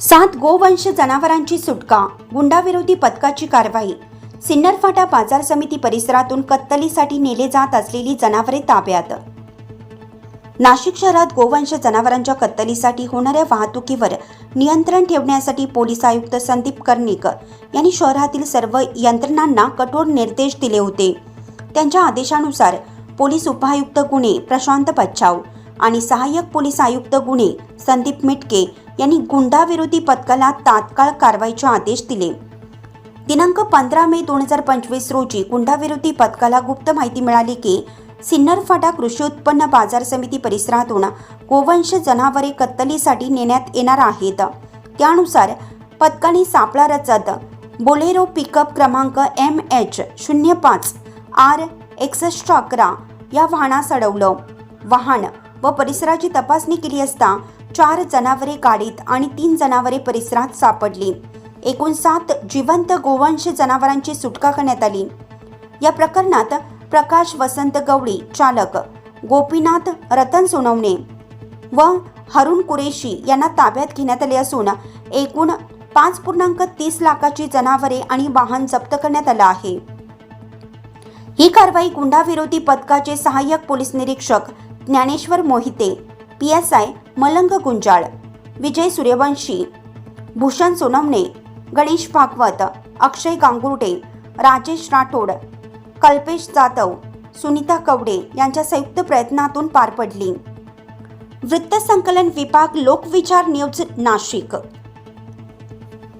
सात गोवंश जनावरांची सुटका गुंडाविरोधी पथकाची कारवाई. सिन्नरफाटा बाजार समिती परिसरातून कत्तलीसाठी नेले जात असलेली जनावरे ताब्यात. नाशिक शहरात गोवंश जनावरांच्या कत्तलीसाठी होणाऱ्या वाहतुकीवर नियंत्रण ठेवण्यासाठी पोलीस आयुक्त संदीप कर्णिक यांनी शहरातील सर्व यंत्रणांना कठोर निर्देश दिले होते. त्यांच्या आदेशानुसार पोलीस उपायुक्त गुन्हे प्रशांत बच्चाव आणि सहाय्यक पोलीस आयुक्त गुन्हे संदीप मिटके यांनी गुंडाविरोधी पथकाला तात्काळ कारवाईचे आदेश दिले. दिनांक पंधरा मे दोन हजार पंचवीस रोजी गुंडाविरोधी पथकाला गुप्त माहिती मिळाली की सिन्नर फाटा कृषी उत्पन्न बाजार समिती परिसरातून गोवंश जनावरे कत्तलीसाठी नेण्यात येणार आहेत. त्यानुसार पथकाने सापळा रचत बोलेरो पिकअप क्रमांक एम एच शून्य पाच आर एकसष्ट अकरा या वाहनास अडवलं. वाहन व परिसराची तपासणी केली असता चार जनावरे गाडीत आणि तीन जनावरे परिसरात सापडली. एकूण सात जिवंत गोवंश जनावरांची सुटका करण्यात आली. या प्रकरणात प्रकाश वसंत गवळी चालक गोपीनाथ रतन सोनवणे व हरुण कुरेशी यांना ताब्यात घेण्यात आले असून एकूण पाच पूर्णांक तीस लाखाची जनावरे आणि वाहन जप्त करण्यात आलं आहे. ही कारवाई गुंडाविरोधी पथकाचे सहाय्यक पोलीस निरीक्षक Dnyaneshwar Mohite P S I Malang Gunjal Vijay Suryavanshi Bhushan Sonawane Ganesh Bhagwat अक्षय गांगुर्डे राजेश राठोड कल्पेश जाधव सुनीता कवडे यांच्या संयुक्त प्रयत्नातून पार पडली. वृत्तसंकलन विभाग लोकविचार न्यूज नाशिक.